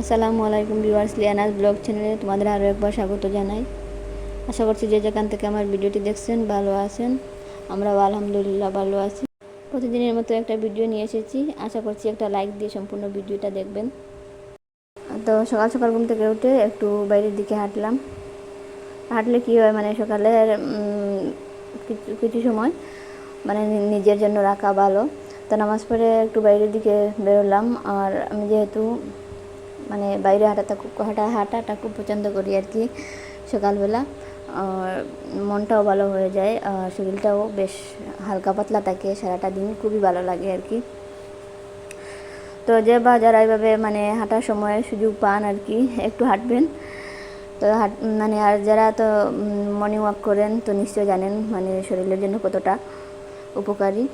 আসসালামু আলাইকুম viewers লিয়ানাস blog চ্যানেলে তোমাদের আরও একবার স্বাগত জানাই। আশা করছি যে যেখান থেকে আমার ভিডিওটি দেখছেন ভালো আছেন। আমরাও আলহামদুলিল্লাহ ভালো আছি। প্রতিদিনের মতো একটা ভিডিও নিয়ে এসেছি। আশা করছি একটা লাইক দিয়ে সম্পূর্ণ ভিডিওটা দেখবেন। তো সকাল সকাল ঘুম থেকে উঠে একটু বাইরের দিকে হাঁটলাম। হাঁটলে কী হয় মানে সকালের উম, কিছু কিছু সময় মানে নিজের জন্য রাখা ভালো। তো নামাজ পড়ে একটু বাইরের দিকে বেরোলাম। আর আমি যেহেতু মানে বাইরে হাঁটাটা খুব হাঁটা, হাঁটাটা খুব পছন্দ করি আর কি সকালবেলা। মনটাও ভালো হয়ে যায় আর শরীরটাও বেশ হালকা পাতলা থাকে, সারাটা দিন খুবই ভালো লাগে আর কি। তো যে বা যারা এইভাবে মানে হাঁটার সময় সুযোগ পান আর কি, একটু হাঁটবেন। তো হাঁট মানে আর যারা তো মর্নিং ওয়াক করেন তো নিশ্চয়ই জানেন মানে শরীরের জন্য কতটা উপকারী।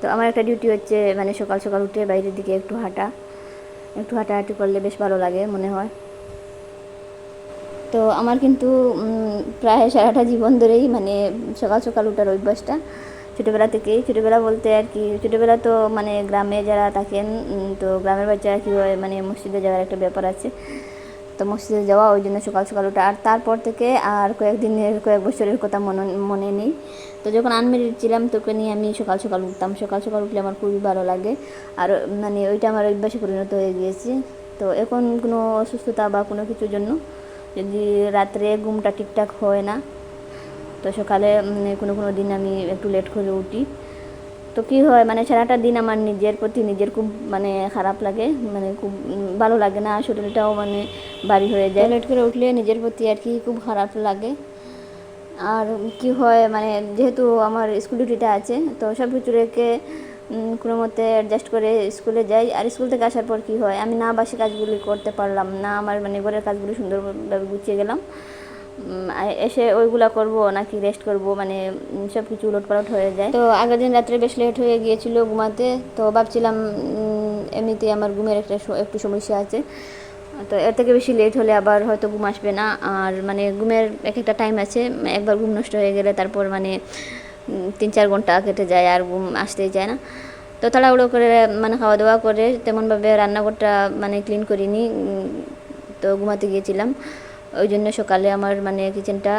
তো আমার একটা ডিউটি হচ্ছে মানে সকাল সকাল উঠে বাইরের দিকে একটু হাঁটা। একটু হাঁটাহাঁটি করলে বেশ ভালো লাগে মনে হয়। তো আমার কিন্তু প্রায় সারাটা জীবন ধরেই মানে সকাল সকাল ওঠার অভ্যাসটা। ছোটোবেলা থেকেই, ছোটোবেলা বলতে আর কি, ছোটোবেলা তো মানে গ্রামে যারা থাকেন তো গ্রামের বাচ্চারা কী হয় মানে মসজিদে যাওয়ার একটা ব্যাপার আছে। তো মসজিদে যাওয়া ওই জন্য সকাল সকাল ওঠা। আর তারপর থেকে আর কয়েকদিনের কয়েক বছরের কথা মনে মনে নেই। তো যখন আনমেরিড ছিলাম তোকে নিয়ে আমি সকাল সকাল উঠতাম। সকাল সকাল উঠলে আমার খুবই ভালো লাগে। আর মানে ওইটা আমার অভ্যাসে পরিণত হয়ে গিয়েছে। তো এখন কোনো অসুস্থতা বা কোনো কিছুর জন্য যদি রাত্রে ঘুমটা ঠিকঠাক হয় না তো সকালে উম, কোনো কোনো দিন আমি একটু লেট করে উঠি। তো কি হয় মানে সারাটা দিন আমার নিজের প্রতি নিজের খুব মানে খারাপ লাগে মানে খুব ভালো লাগে না, শরীরটাও মানে ভারী হয়ে যায়। লেট করে উঠলে নিজের প্রতি আর কি খুব খারাপ লাগে। আর কি হয় মানে যেহেতু আমার স্কুল ডিউটিটা আছে, তো সব কিছু রেখে কোনো মতে অ্যাডজাস্ট করে স্কুলে যাই। আর স্কুল থেকে আসার পর কি হয়, আমি না বাসি কাজগুলি করতে পারলাম না, আমার মানে ঘরের কাজগুলি সুন্দরভাবে গুছিয়ে গেলাম। এসে ওইগুলা করব, নাকি রেস্ট করব মানে সব কিছু উলটপালট হয়ে যায়। তো আগের দিন রাত্রে বেশ লেট হয়ে গিয়েছিল ঘুমাতে, তো ভাবছিলাম এমনিতে আমার ঘুমের একটা একটু সমস্যা আছে। তো এর থেকে বেশি লেট হলে আবার হয়তো ঘুম আসবে না। আর মানে ঘুমের এক একটা টাইম আছে, একবার ঘুম নষ্ট হয়ে গেলে তারপর মানে তিন চার ঘণ্টা কেটে যায় আর ঘুম আসতেই যায় না। তো তাড়াহুড়ো করে মানে খাওয়া দাওয়া করে তেমনভাবে রান্নাঘরটা মানে ক্লিন করিনি। তো ঘুমাতে গিয়েছিলাম। ওই জন্য সকালে আমার মানে কিচেনটা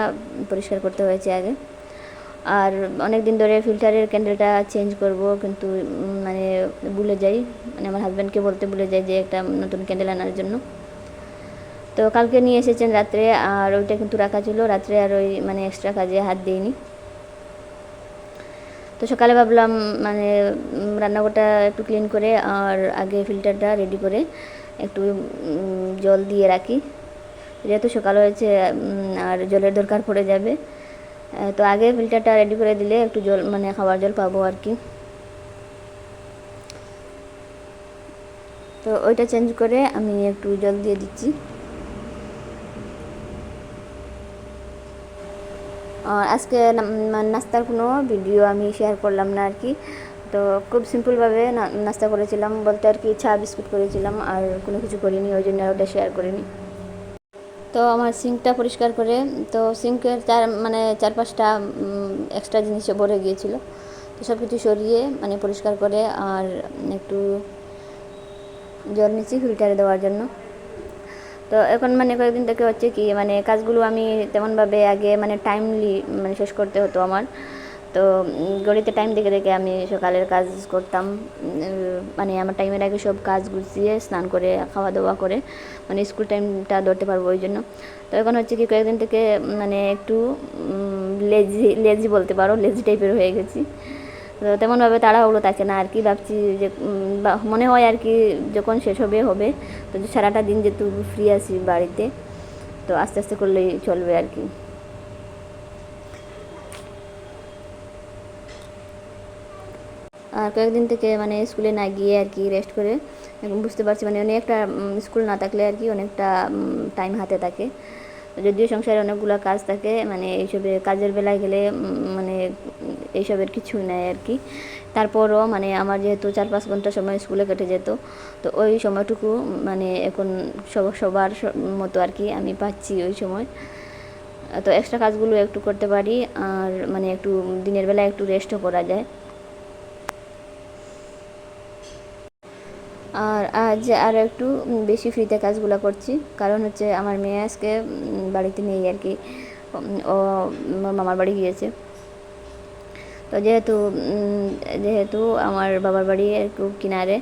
পরিষ্কার করতে হয়েছে আগে। আর অনেক দিন ধরে ফিল্টারের ক্যান্ডেলটা চেঞ্জ করব, কিন্তু মানে ভুলে যাই। মানে আমার হাজব্যান্ডকে বলতে ভুলে যাই যে একটা নতুন ক্যান্ডেল আনার জন্য। তো কালকে নিয়ে এসেছেন রাত্রে, আর ওইটা কিন্তু রাখা ছিল। রাত্রে আর ওই মানে এক্সট্রা কাজে হাত দিইনি। তো সকালে ভাবলাম মানে রান্নাঘরটা একটু ক্লিন করে, আর আগে ফিল্টারটা রেডি করে একটু জল দিয়ে রাখি। যেহেতু সকাল হয়েছে আর জলের দরকার পড়ে যাবে তো আগে ফিল্টারটা রেডি করে দিলে একটু জল মানে খাবার জল পাবো আর কি। তো ওইটা চেঞ্জ করে আমি একটু জল দিয়ে দিচ্ছি। আজকে মানে নাস্তার কোনো ভিডিও আমি শেয়ার করলাম না আর কি। তো খুব সিম্পলভাবে নাস্তা করেছিলাম বলতে আর কি, চা, বিস্কুট করেছিলাম, আর কোনো কিছু করিনি, ওই জন্য ওটা শেয়ার করিনি। তো আমার সিঙ্কটা পরিষ্কার করে, তো সিঙ্কের চার মানে চার পাঁচটা এক্সট্রা জিনিসে ভরে গিয়েছিল। তো সব কিছু সরিয়ে মানে পরিষ্কার করে আর একটু জল নিচ্ছি ফিল্টারে দেওয়ার জন্য। তো এখন মানে কয়েকদিন থেকে হচ্ছে কি মানে কাজগুলো আমি তেমনভাবে আগে মানে টাইমলি মানে শেষ করতে হতো আমার। তো ঘড়িতে টাইম দেখে দেখে আমি সকালের কাজ করতাম। মানে আমার টাইমের আগে সব কাজ গুছিয়ে স্নান করে খাওয়া দাওয়া করে মানে স্কুল টাইমটা ধরতে পারব ওই জন্য। তো এখন হচ্ছে কি, কয়েকদিন থেকে মানে একটু লেজি লেজি বলতে পারো লেজি টাইপের হয়ে গেছি। তো তেমনভাবে তাড়াহুড়ো থাকে না, আর কি ভাবছি যে মনে হয় আর কি যখন শেষ হবে হবে। তো সারাটা দিন যেহেতু ফ্রি আছি বাড়িতে, তো আস্তে আস্তে করলেই চলবে আর কি। কয়েকদিন থেকে মানে স্কুলে না গিয়ে আর কি রেস্ট করে বুঝতে পারছি মানে অনেকটা স্কুল না থাকলে আর কি অনেকটা টাইম হাতে থাকে। যদিও সংসারে অনেকগুলো কাজ থাকে মানে এইসবে কাজের বেলায় গেলে মানে এইসবের কিছু নেই আর কি। তারপরও মানে আমার যেহেতু চার পাঁচ ঘণ্টা সময় স্কুলে কেটে যেত, তো ওই সময়টুকু মানে এখন সব, সবার মতো আর কি আমি পাচ্ছি ওই সময়। তো এক্সট্রা কাজগুলো একটু করতে পারি, আর মানে একটু দিনের বেলা একটু রেস্টও করা যায়। আর আজ আরও একটু বেশি ফ্রিতে কাজগুলো করছি। কারণ হচ্ছে আমার মেয়ে আজকে বাড়িতে নেই আর কি। ও মামার বাড়ি গিয়েছে। তো যেহেতু যেহেতু আমার বাবার বাড়ি একটু কিনারে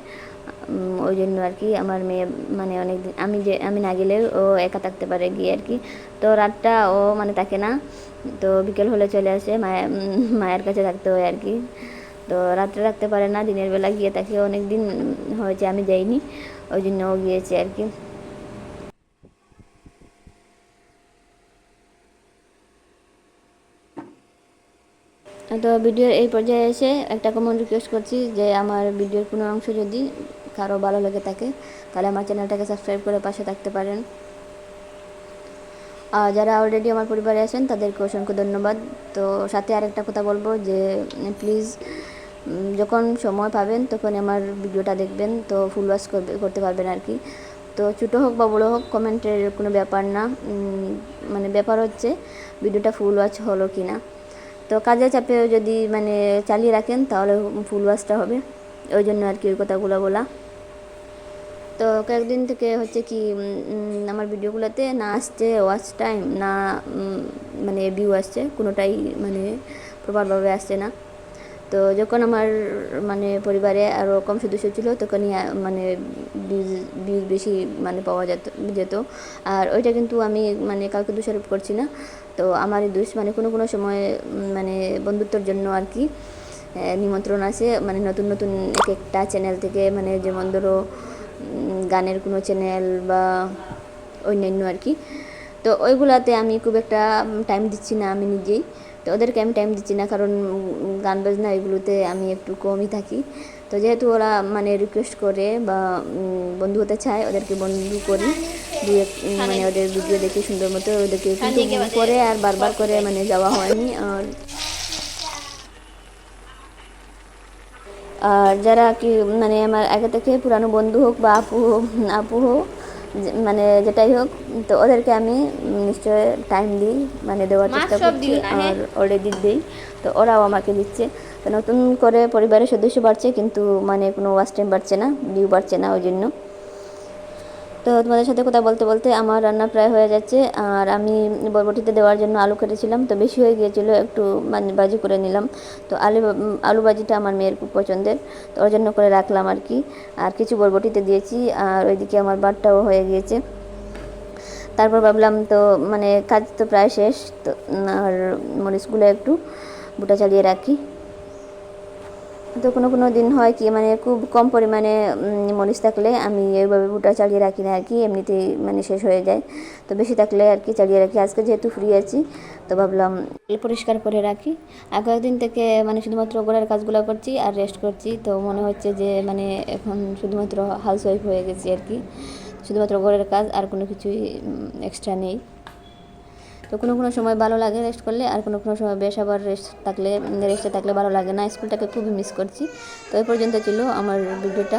ওই জন্য আর কি আমার মেয়ে মানে অনেক আমি যে আমি না গেলে ও একা থাকতে পারে গিয়ে আর কি। তো রাতটা ও মানে থাকে না। তো বিকেল হলে চলে আসে মায়া উম, মায়ের কাছে থাকতে হয় আর কি। তো রাত্রে রাখতে পারে না, দিনের বেলা গিয়ে তাকে অনেক দিন হয়েছে, আমি যাইনি, ওই জন্য ও গিয়েছে আর কি। তো ভিডিওর এই পর্যায়ে এসে একটা কমন রিকোয়েস্ট করছি যে, আমার ভিডিওর কোনো অংশ যদি কারও ভালো লেগে থাকে, তাহলে আমার চ্যানেলটাকে সাবস্ক্রাইব করে পাশে থাকতে পারেন। আর যারা অলরেডি আমার পরিবারে আছেন, তাদেরকে অসংখ্য ধন্যবাদ। তো সাথে আরেকটা কথা বলব যে প্লিজ যখন সময় পাবেন তখন আমার ভিডিওটা দেখবেন, তো ফুল ওয়াশ করবে, করতে পারবেন আর কি। তো ছোটো হোক বা বড়ো হোক, কমেন্টের কোনো ব্যাপার না। মানে ব্যাপার হচ্ছে ভিডিওটা ফুল ওয়াচ হলো কি না। তো কাজে চাপে যদি মানে চালিয়ে রাখেন, তাহলে ফুল ওয়াশটা হবে। ওই জন্য আর কি ওই কথাগুলো বলা। তো কয়েকদিন থেকে হচ্ছে কি আমার ভিডিওগুলোতে না আসছে ওয়াচ টাইম না মানে ভিউ আসছে। কোনোটাই মানে প্রপারভাবে আসছে না। তো যখন আমার মানে পরিবারে আরও কম সদস্য ছিল, তখনই মানে ভিউজ ভিউজ বেশি মানে পাওয়া যেত যেত। আর ওইটা কিন্তু আমি মানে কাউকে দোষারোপ করছি না। তো আমারই দোষ মানে কোনো কোনো সময় মানে বন্ধুত্বর জন্য আর কি নিমন্ত্রণ আছে। মানে নতুন নতুন এক একটা চ্যানেল থেকে মানে যেমন ধরো গানের কোনো চ্যানেল বা অন্যান্য আর কি। তো ওইগুলাতে আমি খুব একটা টাইম দিচ্ছি না আমি নিজেই। তো ওদেরকে আমি টাইম দিচ্ছি না কারণ গান বাজনা এগুলোতে আমি একটু কমই থাকি। তো যেহেতু ওরা মানে রিকোয়েস্ট করে বা বন্ধু হতে চায় ওদেরকে বন্ধু করি। দু এক উম, মানে ওদের ভিডিও দেখে সুন্দর মতো ওদেরকে কিন্তু পরে আর বারবার করে মানে যাওয়া হয়নি। আর আর যারা কি মানে আমার আগে থেকে পুরানো বন্ধু হোক বা আপু হোক আপু হোক মানে যেটাই হোক তো ওদেরকে আমি নিশ্চয় টাইম দিই মানে দেওয়ার চেষ্টা করছি আর অলরেডি দিই তো ওরাও আমাকে দিচ্ছে। তো নতুন করে পরিবারের সদস্য বাড়ছে কিন্তু মানে কোনো ওয়াচ টাইম বাড়ছে না ডিউ বাড়ছে না ওই জন্য। তো তোমাদের সাথে কথা বলতে বলতে আমার রান্না প্রায় হয়ে যাচ্ছে, আর আমি বরবটিতে দেওয়ার জন্য আলু কেটেছিলাম, তো বেশি হয়ে গিয়েছিল, একটু মানে ভাজি করে নিলাম। তো আলু আলু বাজিটা আমার মেয়ের খুব পছন্দের, তো ওর জন্য করে রাখলাম আর কি। আর কিছু বরবটিতে দিয়েছি, আর ওইদিকে আমার ভাতটাও হয়ে গিয়েছে। তারপর ভাবলাম তো মানে কাজ তো প্রায় শেষ, তো, আর মরিচগুলো একটু বুটা চালিয়ে রাখি। তো কোনো কোনো দিন হয় কি মানে খুব কম পরিমাণে মরিচ থাকলে আমি এইভাবে বুটা চালিয়ে রাখি না আর কি, এমনিতেই মানে শেষ হয়ে যায়। তো বেশি থাকলে আর কি চালিয়ে রাখি। আজকে যেহেতু ফ্রি আছি, তো ভাবলাম পরিষ্কার করে রাখি। আর কয়েকদিন থেকে মানে শুধুমাত্র গোড়ার কাজগুলো করছি আর রেস্ট করছি। তো মনে হচ্ছে যে মানে এখন শুধুমাত্র হাউস ওয়াইফ হয়ে গেছি আর কি। শুধুমাত্র ঘরের কাজ আর কোনো কিছুই এক্সট্রা নেই। তো কোনো কোনো সময় ভালো লাগে রেস্ট করলে, আর কোনো কোনো সময় বেশ আবার রেস্ট থাকলে রেস্টে থাকলে ভালো লাগে না। স্কুলটাকে খুবই মিস করছি। তো এই পর্যন্ত ছিল আমার ভিডিওটা